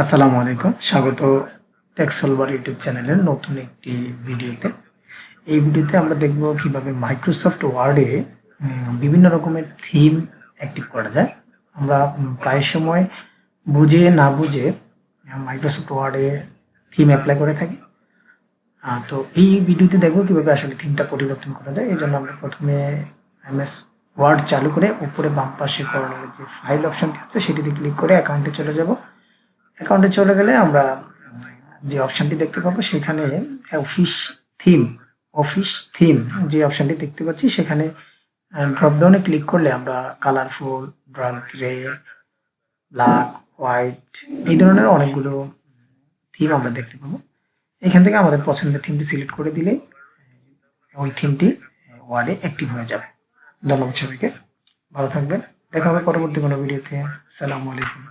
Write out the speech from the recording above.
আসসালামু আলাইকুম। স্বাগত টেক্সলবার ইউটিউব চ্যানেলের নতুন একটি ভিডিওতে। এই ভিডিওতে আমরা দেখব কীভাবে মাইক্রোসফট ওয়ার্ডে বিভিন্ন রকমের থিম অ্যাক্টিভ করা যায়। আমরা প্রায় সময় বুঝে না বুঝে মাইক্রোসফট ওয়ার্ডে থিম অ্যাপ্লাই করে থাকি। তো এই ভিডিওতে দেখব কীভাবে আসলে থিমটা পরিবর্তন করা যায়। এই জন্য আমরা প্রথমে এমএস ওয়ার্ড চালু করে উপরে বাম পাশে করানোর যে ফাইল অপশনটি আছে, সেটিতে ক্লিক করে অ্যাকাউন্টে চলে যাব। অ্যাকাউন্টে চলে গেলে আমরা যে অপশনটি দেখতে পাবো, সেখানে অফিস থিম অফিস থিম যে অপশনটি দেখতে পাচ্ছি, সেখানে ড্রপডাউনে ক্লিক করলে আমরা colourful brown grey black white এই ধরনের অনেকগুলো থিম আমরা দেখতে পাবো। এখান থেকে আমাদের পছন্দের থিমটি সিলেক্ট করে দিলে ওই থিমটি ওয়ার্ডে অ্যাক্টিভ হয়ে যাবে। ধন্যবাদ সবাইকে। ভালো থাকবেন। দেখা হবে পরবর্তী কোনো ভিডিওতে। আসসালামু আলাইকুম।